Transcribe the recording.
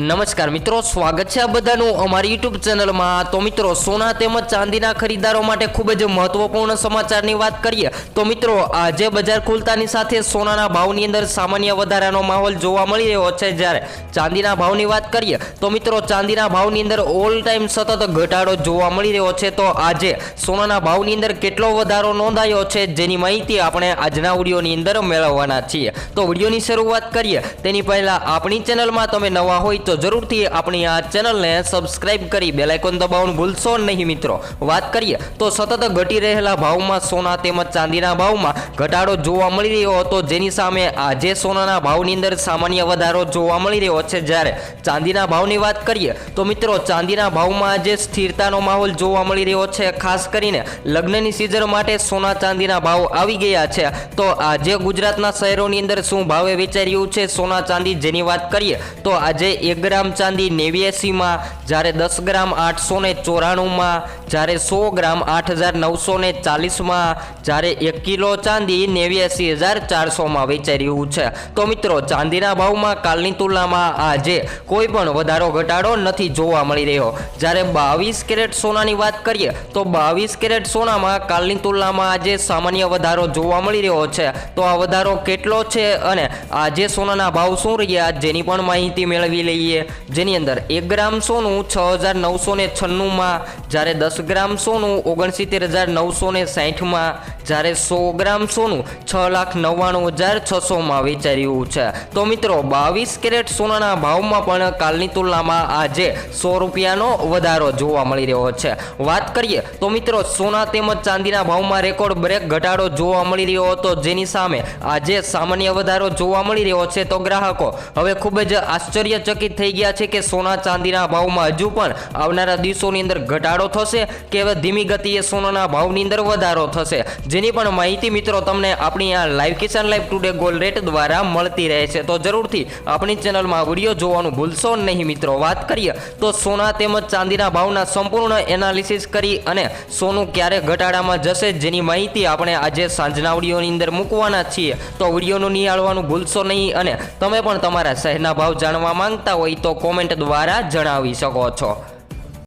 નમસ્કાર મિત્રો, સ્વાગત છે આ બધાનું અમારી યુટ્યુબ ચેનલમાં. તો મિત્રો, સોના તેમજ ચાંદીના ખરીદારો માટે ખૂબ જ મહત્વપૂર્ણ સમાચારની વાત કરીએ, તો મિત્રો, આજે બજાર ખુલતાની સાથે સોનાના ભાવની અંદર સામાન્ય વધારાનો માહોલ જોવા મળી રહ્યો છે. જ્યારે ચાંદીના ભાવની વાત કરીએ, તો મિત્રો, ચાંદીના ભાવની અંદર ઓલ ટાઈમ સતત ઘટાડો જોવા મળી રહ્યો છે. તો આજે સોનાના ભાવની અંદર કેટલો વધારો નોંધાયો છે, જેની માહિતી આપણે આજના વિડીયોની અંદર મેળવવાના છીએ. તો વિડીયોની શરૂઆત કરીએ. તેની પહેલાં આપણી ચેનલમાં તમે નવા હોય જરૂરથી આપણી આ ચેનલને સબસ્ક્રાઇબ કરી બેલાઇકોન દબાવવાનું ભૂલશો નહીં મિત્રો. વાત કરીએ તો સતત ઘટી રહેલા ભાવમાં સોના તેમજ ચાંદીના ભાવમાં ઘટાડો જોવા મળી રહ્યો હતો. જેની સામે આજે સોનાના ભાવની અંદર સામાન્ય વધારો જોવા મળી રહ્યો છે. જ્યારે ચાંદીના ભાવની વાત કરીએ તો મિત્રો ચાંદીના ભાવમાં આજે સ્થિરતાનો માહોલ જોવા મળી રહ્યો છે. ખાસ કરીને લગ્નની સિઝન માટે સોના ચાંદીના ભાવ આવી ગયા છે. તો આજે ગુજરાતના શહેરોની અંદર શું ભાવે વેચાઈ રહ્યું છે? સોના ચાંદી જેની વાત કરીએ તો આજે એક ગ્રામ ચાંદી નેવ્યાસીમાં, જ્યારે દસ ગ્રામ આઠસો ને ચોરાણુંમાં, જ્યારે સો ગ્રામ આઠ હજાર નવસો ને ચાલીસમાં, જ્યારે એક કિલો ચાંદી નેવ્યાસી હજાર ચારસોમાં વેચાઈ રહ્યું છે. તો મિત્રો, ચાંદીના ભાવમાં કાલની તુલનામાં આજે કોઈ પણ વધારો, ઘટાડો નથી જોવા મળી રહ્યો. જ્યારે બાવીસ કેરેટ સોનાની વાત કરીએ, તો બાવીસ કેરેટ સોનામાં કાલની તુલનામાં આજે સામાન્ય વધારો જોવા મળી રહ્યો છે. તો આ વધારો કેટલો છે અને આજે સોનાના ભાવ શું રહ્યા, જેની પણ માહિતી મેળવી લઈએ. જેની અંદર એક ગ્રામ સોનું છ હજાર નવસો ને છન્નુંમાં જ્યારે દસ ગ્રામ સોનું ઓગણસિત્તેર હજાર નવસો ને સાહીઠમાં જ્યારે સો ગ્રામ સોનું છ લાખ નવ્વાણું હજાર છસોમાં વેચાયું છે. તો મિત્રો, બાવીસ કેરેટ સોનાના ભાવમાં પણ કાલની તુલનામાં આજે સો રૂપિયાનો વધારો જોવા મળી રહ્યો છે. વાત કરીએ, તો મિત્રો, સોના તેમજ ચાંદીના ભાવમાં રેકોર્ડ બ્રેક ઘટાડો જોવા મળી રહ્યો હતો, જેની સામે આજે સામાન્ય વધારો જોવા મળી રહ્યો છે. તો ગ્રાહકો, હવે ખૂબ જ આશ્ચર્યચકિત થઈ ગયા છે કે સોના ચાંદીના ભાવમાં હજુ પણ આવનારા દિવસોની અંદર ઘટાડો થશે કે હવે ધીમી ગતિએ સોનાના ભાવની અંદર વધારો થશે. જેની પણ માહિતી મિત્રો તમને આપણી આ live Kisan live today gold rate દ્વારા મળતી રહે છે. તો જરૂરથી આપણી ચેનલમાં વીડિયો જોવાનું ભૂલશો નહીં મિત્રો. વાત કરીએ તો સોના તેમજ ચાંદીના ભાવના સંપૂર્ણ એનાલિસિસ કરી અને સોનું ક્યારે ઘટાડામાં જશે જેની માહિતી આપણે આજે સાંજના વિડીયોની અંદર મૂકવાના છીએ. તો વિડીયોનું નિહાળવાનું ભૂલશો નહીં અને તમે પણ તમારા શહેરના ભાવ જાણવા માંગતા હોય તો કોમેન્ટ દ્વારા જણાવી શકો છો.